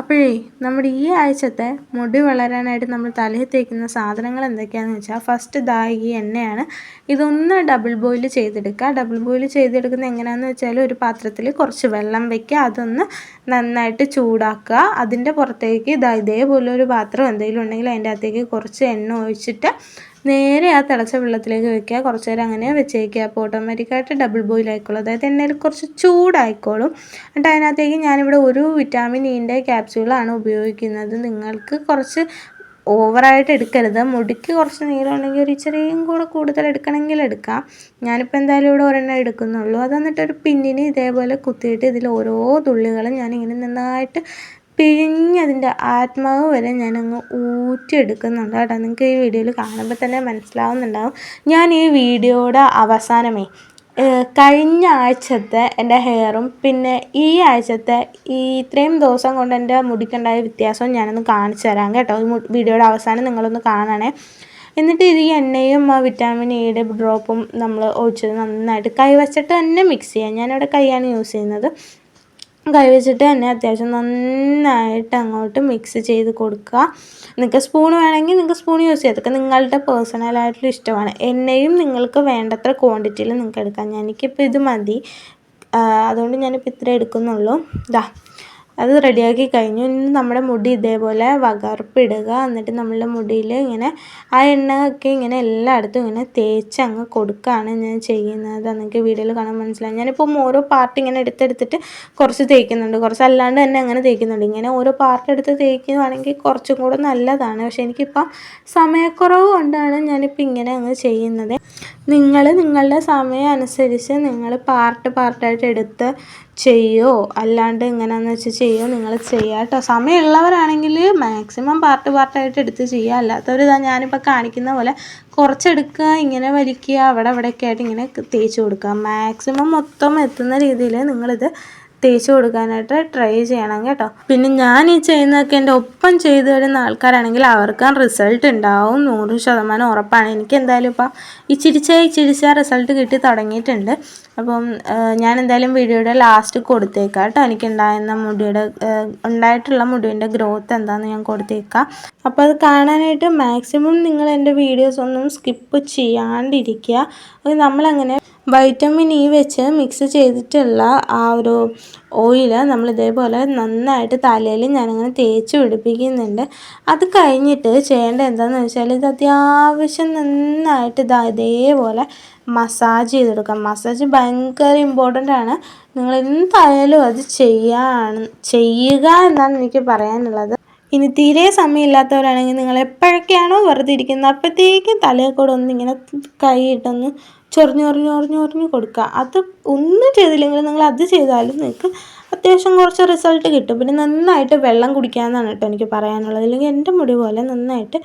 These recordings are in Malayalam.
അപ്പോഴേ നമ്മുടെ ഈ ആഴ്ചത്തെ മുടി വളരാനായിട്ട് നമ്മൾ തലയിൽ തേക്കുന്ന സാധനങ്ങൾ എന്തൊക്കെയാണെന്ന് വെച്ചാൽ ഫസ്റ്റ് ദാ ഈ എണ്ണയാണ്. ഇതൊന്ന് ഡബിൾ ബോയിൽ ചെയ്തെടുക്കുക ഡബിൾ ബോയിൽ ചെയ്തെടുക്കുന്ന എങ്ങനെയാണെന്ന് വെച്ചാൽ ഒരു പാത്രത്തിൽ കുറച്ച് വെള്ളം വയ്ക്കുക അതൊന്ന് നന്നായിട്ട് ചൂടാക്കുക. അതിന്റെ പുറത്തേക്ക് ദാ ഇതേപോലെ ഒരു പാത്രം എന്തെങ്കിലും ഉണ്ടെങ്കിൽ അതിന്റെ അകത്തേക്ക് കുറച്ച് എണ്ണ ഒഴിച്ചിട്ട് നേരെ ആ തിളച്ച വെള്ളത്തിലേക്ക് വെക്കുക. കുറച്ച് നേരം അങ്ങനെ വെച്ചേക്കുക. അപ്പോൾ ഓട്ടോമാറ്റിക്കായിട്ട് ഡബിൾ ബോയിൽ ആയിക്കോളും. അതായത് എണ്ണയിൽ കുറച്ച് ചൂടായിക്കോളും. എന്നിട്ട് അതിനകത്തേക്ക് ഞാനിവിടെ ഒരു വിറ്റാമിൻ ഇന്റെ ക്യാപ്സ്യൂളാണ് ഉപയോഗിക്കുന്നത്. നിങ്ങൾക്ക് കുറച്ച് ഓവറായിട്ട് എടുക്കരുത്. മുടിക്ക് കുറച്ച് നീളം ഉണ്ടെങ്കിൽ ഒരു ഇച്ചിരിയും കൂടെ കൂടുതൽ എടുക്കണമെങ്കിൽ എടുക്കാം. ഞാനിപ്പോൾ എന്തായാലും ഇവിടെ ഒരെണ്ണം എടുക്കുന്നുള്ളൂ. അത് ഒരു പിന്നിന് ഇതേപോലെ കുത്തിയിട്ട് ഇതിൽ ഓരോ തുള്ളികളും ഞാനിങ്ങനെ നന്നായിട്ട് പിഴിഞ്ഞതിന്റെ ആത്മാവ് വരെ ഞാനങ്ങ് ഊറ്റിയെടുക്കുന്നുണ്ട് കേട്ടോ. നിങ്ങൾക്ക് ഈ വീഡിയോയിൽ കാണുമ്പോൾ തന്നെ മനസ്സിലാവുന്നുണ്ടാവും. ഞാൻ ഈ വീഡിയോയുടെ അവസാനമേ കഴിഞ്ഞ ആഴ്ചത്തെ എന്റെ ഹെയറും പിന്നെ ഈ ആഴ്ചത്തെ ഈ ഇത്രയും ദിവസം കൊണ്ട് എന്റെ മുടിക്കുണ്ടായ വ്യത്യാസവും ഞാനൊന്ന് കാണിച്ചു തരാം കേട്ടോ. ഈ വീഡിയോയുടെ അവസാനം നിങ്ങളൊന്ന് കാണണേ. എന്നിട്ട് ഇത് ഈ എണ്ണയും ആ വിറ്റാമിൻ എയുടെ ഡ്രോപ്പും നമ്മൾ ഒഴിച്ചത് നന്നായിട്ട് കൈവച്ചിട്ട് തന്നെ മിക്സ് ചെയ്യാം. ഞാനിവിടെ കൈയാണ് യൂസ് ചെയ്യുന്നത്. കൈ വെച്ചിട്ട് തന്നെ അത്യാവശ്യം നന്നായിട്ട് അങ്ങോട്ട് മിക്സ് ചെയ്ത് കൊടുക്കുക. നിങ്ങൾക്ക് സ്പൂൺ വേണമെങ്കിൽ നിങ്ങൾക്ക് സ്പൂൺ യൂസ് ചെയ്യാം. അതൊക്കെ നിങ്ങളുടെ പേഴ്സണലായിട്ടുള്ള ഇഷ്ടമാണ്. എണ്ണയും നിങ്ങൾക്ക് വേണ്ടത്ര ക്വാണ്ടിറ്റിയിൽ നിങ്ങൾക്ക് എടുക്കാം. എനിക്കിപ്പോൾ ഇത് മതി. അതുകൊണ്ട് ഞാനിപ്പോൾ ഇത്രേ എടുക്കുന്നുള്ളൂ. ഇതാ അത് റെഡിയാക്കി കഴിഞ്ഞു. ഇനി നമ്മുടെ മുടി ഇതേപോലെ വകർപ്പിടുക. എന്നിട്ട് നമ്മളുടെ മുടിയിൽ ഇങ്ങനെ ആ എണ്ണ ഒക്കെ ഇങ്ങനെ എല്ലായിടത്തും ഇങ്ങനെ തേച്ച് അങ്ങ് കൊടുക്കുകയാണ് ഞാൻ ചെയ്യുന്നത്. നിങ്ങൾക്ക് വീഡിയോയിൽ കാണാൻ മനസ്സിലായി. ഞാനിപ്പം ഓരോ പാർട്ട് ഇങ്ങനെ എടുത്തെടുത്തിട്ട് കുറച്ച് തേക്കുന്നുണ്ട്. കുറച്ച് അല്ലാണ്ട് തന്നെ അങ്ങനെ തേക്കുന്നുണ്ട്. ഇങ്ങനെ ഓരോ പാർട്ട് എടുത്ത് തേക്കുകയാണെങ്കിൽ കുറച്ചും കൂടെ നല്ലതാണ്. പക്ഷേ എനിക്കിപ്പം സമയക്കുറവ് കൊണ്ടാണ് ഞാനിപ്പോൾ ഇങ്ങനെ അങ്ങ് ചെയ്യുന്നത്. നിങ്ങൾ നിങ്ങളുടെ സമയം അനുസരിച്ച് നിങ്ങൾ പാർട്ട് പാർട്ടായിട്ട് എടുത്ത് ചെയ്യോ? അല്ലാണ്ട് എങ്ങനെയാണെന്ന് വെച്ചാൽ ചെയ്യോ? നിങ്ങൾ ചെയ്യുക കേട്ടോ സമയമുള്ളവരാണെങ്കിൽ മാക്സിമം പാർട്ട് പാർട്ടായിട്ട് എടുത്ത് ചെയ്യുക. അല്ലാത്തവർ ഇതാ ഞാനിപ്പോൾ കാണിക്കുന്ന പോലെ കുറച്ചെടുക്കുക ഇങ്ങനെ വലിക്കുക അവിടെ അവിടെയൊക്കെ ആയിട്ട് ഇങ്ങനെ തേച്ച് കൊടുക്കുക. മാക്സിമം മൊത്തം എത്തുന്ന രീതിയിൽ നിങ്ങളിത് തേച്ച് കൊടുക്കാനായിട്ട് ട്രൈ ചെയ്യണം കേട്ടോ. പിന്നെ ഞാൻ ഈ ചെയ്യുന്നതൊക്കെ എന്റെ ഒപ്പം ചെയ്തു വരുന്ന ആൾക്കാരാണെങ്കിൽ അവർക്ക് റിസൾട്ട് ഉണ്ടാവും. നൂറ് ശതമാനം ഉറപ്പാണ്. എനിക്ക് എന്തായാലും ഇപ്പം ചിരിച്ചായി ചിരിച്ച റിസൾട്ട് കിട്ടി തുടങ്ങിയിട്ടുണ്ട്. അപ്പം ഞാൻ എന്തായാലും വീഡിയോയുടെ ലാസ്റ്റ് കൊടുത്തേക്കാം കേട്ടോ. എനിക്ക് ഉണ്ടായിരുന്ന മുടിയുടെ ഉണ്ടായിട്ടുള്ള മുടിയുടെ ഗ്രോത്ത് എന്താണെന്ന് ഞാൻ കൊടുത്തേക്കാം. അപ്പോൾ അത് കാണാനായിട്ട് മാക്സിമം നിങ്ങൾ എന്റെ വീഡിയോസ് ഒന്നും സ്കിപ്പ് ചെയ്യാണ്ടിരിക്കുക. നമ്മളങ്ങനെ വൈറ്റമിൻ ഇ വെച്ച് മിക്സ് ചെയ്തിട്ടുള്ള ആ ഒരു ഓയിൽ നമ്മൾ ഇതേപോലെ നന്നായിട്ട് തലയിൽ ഞാനങ്ങനെ തേച്ച് പിടിപ്പിക്കുന്നുണ്ട്. അത് കഴിഞ്ഞിട്ട് ചെയ്യേണ്ടത് എന്താണെന്ന് വെച്ചാൽ ഇത് അത്യാവശ്യം നന്നായിട്ട് ഇതാ ഇതേപോലെ മസാജ് ചെയ്തെടുക്കാം മസാജ് ഭയങ്കര ഇമ്പോർട്ടന്റ് ആണ്. നിങ്ങൾ എന്തായാലും അത് ചെയ്യാണ് ചെയ്യുക എന്നാണ് എനിക്ക് പറയാനുള്ളത്. ഇനി തീരെ സമയമില്ലാത്തവരാണെങ്കിൽ നിങ്ങൾ എപ്പോഴൊക്കെയാണോ വെറുതെ ഇരിക്കുന്നത് അപ്പോഴത്തേക്കും തലയിൽ കൂടെ ഒന്നിങ്ങനെ കൈയിട്ടൊന്ന് ചൊറിഞ്ഞ് കൊടുക്കുക. അത് ഒന്നും ചെയ്തില്ലെങ്കിൽ നിങ്ങൾ അത് ചെയ്താലും നിങ്ങൾക്ക് അത്യാവശ്യം കുറച്ച് റിസൾട്ട് കിട്ടും. പിന്നെ നന്നായിട്ട് വെള്ളം കുടിക്കാമെന്നാണ് കേട്ടോ എനിക്ക് പറയാനുള്ളത്. അല്ലെങ്കിൽ എന്റെ മുടി പോലെ നന്നായിട്ട്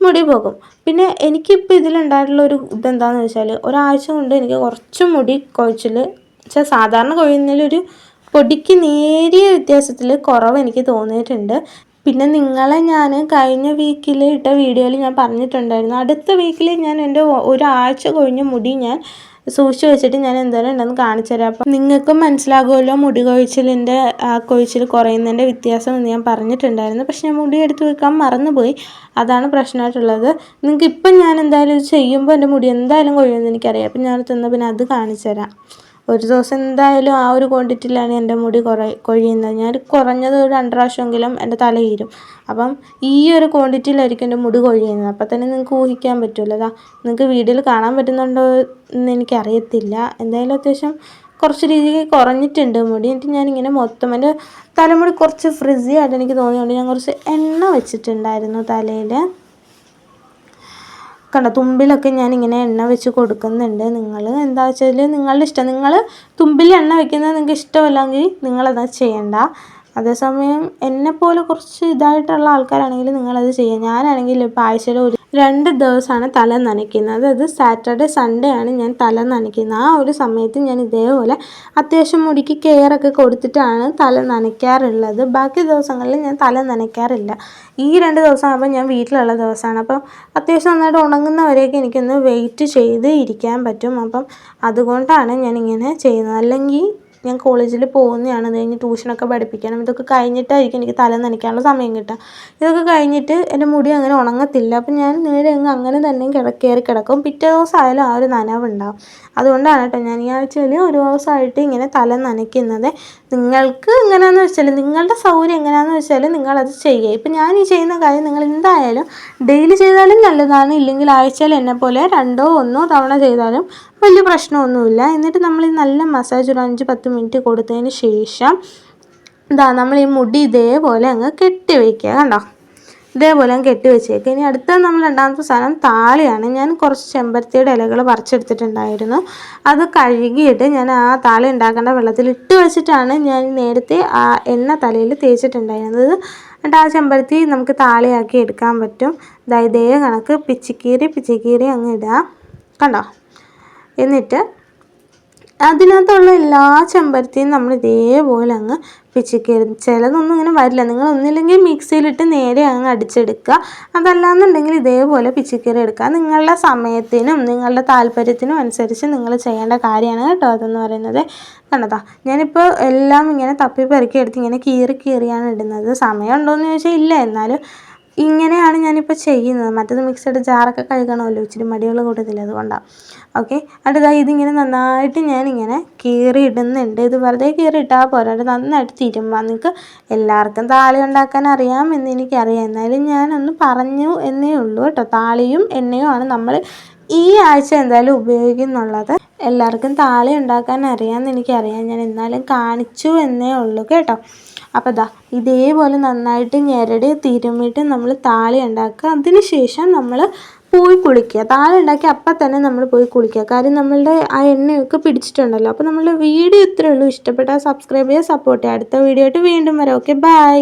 മുടി പോകും. പിന്നെ എനിക്കിപ്പോൾ ഇതിലുണ്ടായിട്ടുള്ള ഒരു ഇതെന്താണെന്ന് വെച്ചാൽ ഒരാഴ്ച കൊണ്ട് എനിക്ക് കുറച്ച് മുടി കൊഴിച്ചിൽ വെച്ചാൽ സാധാരണ കൊഴിയുന്നതിലൊരു പൊടിക്ക് നേരിയ വ്യത്യാസത്തിൽ കുറവ് എനിക്ക് തോന്നിയിട്ടുണ്ട്. പിന്നെ നിങ്ങളെ ഞാൻ കഴിഞ്ഞ വീക്കിൽ ഇട്ട വീഡിയോയിൽ ഞാൻ പറഞ്ഞിട്ടുണ്ടായിരുന്നു. അടുത്ത വീക്കിൽ ഞാൻ എന്റെ ഒരാഴ്ച കൊഴിഞ്ഞ മുടി ഞാൻ സൂക്ഷിച്ച് വെച്ചിട്ട് ഞാൻ എന്തായാലും ഉണ്ടെന്ന് കാണിച്ചു തരാം. അപ്പം നിങ്ങൾക്കും മനസ്സിലാകുമല്ലോ മുടി കൊഴിച്ചിലിന്റെ ആ കൊഴിച്ചിൽ കുറയുന്നതിന്റെ വ്യത്യാസം എന്ന് ഞാൻ പറഞ്ഞിട്ടുണ്ടായിരുന്നു. പക്ഷെ ഞാൻ മുടി എടുത്ത് വെക്കാൻ മറന്നുപോയി. അതാണ് പ്രശ്നമായിട്ടുള്ളത്. നിങ്ങൾക്ക് ഇപ്പം ഞാൻ എന്തായാലും ഇത് ചെയ്യുമ്പോൾ എന്റെ മുടി എന്തായാലും കൊഴിയുമെന്ന് എനിക്കറിയാം. അപ്പം ഞാൻ തന്ന പിന്നെ അത് കാണിച്ചു തരാം. ഒരു ദിവസം എന്തായാലും ആ ഒരു ക്വാണ്ടിറ്റിയിലാണ് എന്റെ മുടി കുറ കൊഴിയുന്നത്. ഞാൻ കുറഞ്ഞത് ഒരു രണ്ട് പ്രാവശ്യമെങ്കിലും എന്റെ തലയിരും അപ്പം ഈ ഒരു ക്വാണ്ടിറ്റിയിലായിരിക്കും എന്റെ മുടി കൊഴിയുന്നത്. അപ്പം തന്നെ നിങ്ങൾക്ക് ഊഹിക്കാൻ പറ്റുമല്ലോ അതാ നിങ്ങൾക്ക് വീഡിയോയിൽ കാണാൻ പറ്റുന്നുണ്ടോ എന്ന് എനിക്കറിയത്തില്ല. എന്തായാലും അത്യാവശ്യം കുറച്ച് രീതിക്ക് കുറഞ്ഞിട്ടുണ്ട് മുടി. എന്നിട്ട് ഞാനിങ്ങനെ മൊത്തം എന്റെ തലമുടി കുറച്ച് ഫ്രിസി ആയിട്ട് എനിക്ക് തോന്നിയതുകൊണ്ട് ഞാൻ കുറച്ച് എണ്ണ വെച്ചിട്ടുണ്ടായിരുന്നു തലയിൽ. കണ്ടോ തുമ്പിലൊക്കെ ഞാൻ ഇങ്ങനെ എണ്ണ വെച്ച് കൊടുക്കുന്നുണ്ട്. നിങ്ങൾ എന്താ വെച്ചാൽ നിങ്ങളുടെ ഇഷ്ടം. നിങ്ങൾ തുമ്പിൽ എണ്ണ വെക്കുന്നത് നിങ്ങൾക്ക് ഇഷ്ടമല്ലെങ്കിൽ നിങ്ങളത് ചെയ്യണ്ട. അതേസമയം എന്നെ പോലെ കുറച്ച് ഇതായിട്ടുള്ള ആൾക്കാരാണെങ്കിൽ നിങ്ങളത് ചെയ്യുക ഞാനാണെങ്കിൽ ഇപ്പോൾ ആഴ്ചയിൽ ഒരു രണ്ട് ദിവസമാണ് തല നനയ്ക്കുന്നത്. അതായത് സാറ്റർഡേ സൺഡേ ആണ് ഞാൻ തല നനയ്ക്കുന്നത്. ആ ഒരു സമയത്ത് ഞാൻ ഇതേപോലെ അത്യാവശ്യം മുടിക്ക് കെയർ ഒക്കെ കൊടുത്തിട്ടാണ് തല നനയ്ക്കാറുള്ളത്. ബാക്കി ദിവസങ്ങളിൽ ഞാൻ തല നനയ്ക്കാറില്ല. ഈ രണ്ട് ദിവസമാകുമ്പോൾ ഞാൻ വീട്ടിലുള്ള ദിവസമാണ്. അപ്പം അത്യാവശ്യം നന്നായിട്ട് ഉണങ്ങുന്നവരെയൊക്കെ എനിക്കൊന്ന് വെയിറ്റ് ചെയ്ത് ഇരിക്കാൻ പറ്റും. അപ്പം അതുകൊണ്ടാണ് ഞാനിങ്ങനെ ചെയ്യുന്നത്. അല്ലെങ്കിൽ ഞാൻ കോളേജിൽ പോകുന്നതാണ്. അത് കഴിഞ്ഞ് ട്യൂഷനൊക്കെ പഠിപ്പിക്കണം ഇതൊക്കെ കഴിഞ്ഞിട്ടായിരിക്കും എനിക്ക് തല നനയ്ക്കാനുള്ള സമയം കിട്ടുക. ഇതൊക്കെ കഴിഞ്ഞിട്ട് എന്റെ മുടി അങ്ങനെ ഉണങ്ങത്തില്ല. അപ്പം ഞാൻ നേരെ അങ്ങ് അങ്ങനെ തന്നെ കിട കയറി കിടക്കും. പിറ്റേ ദിവസം ആയാലും ആ ഒരു നനവുണ്ടാവും. അതുകൊണ്ടാണ് കേട്ടോ ഞാൻ ഈ ആഴ്ചയിൽ ഒരു ദിവസമായിട്ട് ഇങ്ങനെ തല നനയ്ക്കുന്നത്. നിങ്ങൾക്ക് എങ്ങനെയാണെന്ന് വെച്ചാൽ നിങ്ങളുടെ സൗകര്യം എങ്ങനെയാണെന്ന് വെച്ചാൽ നിങ്ങളത് ചെയ്യുക. ഇപ്പം ഞാൻ ഈ ചെയ്യുന്ന കാര്യം നിങ്ങൾ എന്തായാലും ഡെയിലി ചെയ്താലും നല്ലതാണ്. ഇല്ലെങ്കിൽ ആഴ്ചയിൽ എന്നെ പോലെ രണ്ടോ ഒന്നോ തവണ ചെയ്താലും വലിയ പ്രശ്നമൊന്നുമില്ല. എന്നിട്ട് നമ്മൾ ഈ നല്ല മസാജ് ഒരു അഞ്ച് പത്ത് മിനിറ്റ് കൊടുത്തതിന് ശേഷം ഇതാ നമ്മൾ ഈ മുടി ഇതേപോലെ അങ്ങ് കെട്ടി വയ്ക്കുക കണ്ടോ? ഇതേപോലെ അങ്ങ് കെട്ടി വെച്ചേക്കുക. ഇനി അടുത്ത നമ്മൾ രണ്ടാമത്തെ സാധനം താളിയാണ്. ഞാൻ കുറച്ച് ചെമ്പരത്തിയുടെ ഇലകൾ പറിച്ചെടുത്തിട്ടുണ്ടായിരുന്നു. അത് കഴുകിയിട്ട് ഞാൻ ആ താളി ഉണ്ടാക്കേണ്ട വെള്ളത്തിൽ ഇട്ട് വെച്ചിട്ടാണ് ഞാൻ നേരത്തെ ആ എണ്ണ തലയിൽ തേച്ചിട്ടുണ്ടായിരുന്നത്. എന്നിട്ട് ആ ചെമ്പരത്തി നമുക്ക് താളിയാക്കി എടുക്കാൻ പറ്റും. ദാ ഇതേ കണക്ക്. പിച്ചിക്കീറി പിച്ചിക്കീറി അങ്ങ് ഇടുക. കണ്ടോ? എന്നിട്ട് അതിനകത്തുള്ള എല്ലാ ചെമ്പരത്തിയും നമ്മൾ ഇതേപോലെ അങ്ങ് പിച്ചിക്കരുത്. ചിലതൊന്നും ഇങ്ങനെ വരില്ല. നിങ്ങൾ ഒന്നില്ലെങ്കിൽ മിക്സിയിലിട്ട് നേരെ അങ്ങ് അടിച്ചെടുക്കുക. അതല്ലാന്നുണ്ടെങ്കിൽ ഇതേപോലെ പിച്ചിക്കറി എടുക്കുക. നിങ്ങളുടെ സമയത്തിനും നിങ്ങളുടെ താല്പര്യത്തിനും അനുസരിച്ച് നിങ്ങൾ ചെയ്യേണ്ട കാര്യമാണ് കേട്ടോ അതെന്ന് പറയുന്നത്. കണ്ടതാ. ഞാനിപ്പോൾ എല്ലാം ഇങ്ങനെ തപ്പി പെറുക്കി എടുത്ത് ഇങ്ങനെ കീറി കീറിയാണ് ഇടുന്നത്. സമയം ഉണ്ടോയെന്ന് ചോദിച്ചാൽ ഇല്ല. എന്നാലും ഇങ്ങനെയാണ് ഞാനിപ്പോൾ ചെയ്യുന്നത്. മറ്റേത് മിക്സഡ് ജാറൊക്കെ കഴുകണമല്ലോ ഇച്ചിരി മടികൾ കൂട്ടത്തില്ല അതുകൊണ്ടാണ് ഓക്കെ അടുത്ത ഇതിങ്ങനെ നന്നായിട്ട് ഞാനിങ്ങനെ കീറി ഇടുന്നുണ്ട് ഇത് വെറുതെ കീറി ഇട്ടാൽ പോരാ. അത് നന്നായിട്ട് തിരുമ്പാം നിങ്ങൾക്ക് എല്ലാവർക്കും താളി ഉണ്ടാക്കാൻ അറിയാം എന്ന് എനിക്കറിയാം. എന്നാലും ഞാനൊന്ന് പറഞ്ഞു എന്നേ ഉള്ളൂ കേട്ടോ. താളിയും എണ്ണയും ആണ് നമ്മൾ ഈ ആഴ്ച എന്തായാലും ഉപയോഗിക്കുന്നുള്ളത്. എല്ലാവർക്കും താളി ഉണ്ടാക്കാൻ അറിയാമെന്ന് എനിക്കറിയാം. ഞാൻ എന്നാലും കാണിച്ചു എന്നേ ഉള്ളൂ കേട്ടോ. അപ്പോൾ ദാ ഇതേപോലെ നന്നായിട്ട് ഞെരടി തിരുമ്മിയിട്ട് നമ്മൾ താളി ഉണ്ടാക്കുക. അതിന് ശേഷം നമ്മൾ പോയി കുളിക്കുക. താളി ഉണ്ടാക്കി അപ്പം തന്നെ നമ്മൾ പോയി കുളിക്കുക. കാര്യം നമ്മളുടെ ആ എണ്ണയൊക്കെ പിടിച്ചിട്ടുണ്ടല്ലോ. അപ്പോൾ നമ്മളുടെ വീഡിയോ ഇത്രയേ ഉള്ളൂ. ഇഷ്ടപ്പെട്ടാൽ സബ്സ്ക്രൈബ് ചെയ്യുക സപ്പോർട്ട് ചെയ്യുക. അടുത്ത വീഡിയോ ആയിട്ട് വീണ്ടും വരാം. Okay bye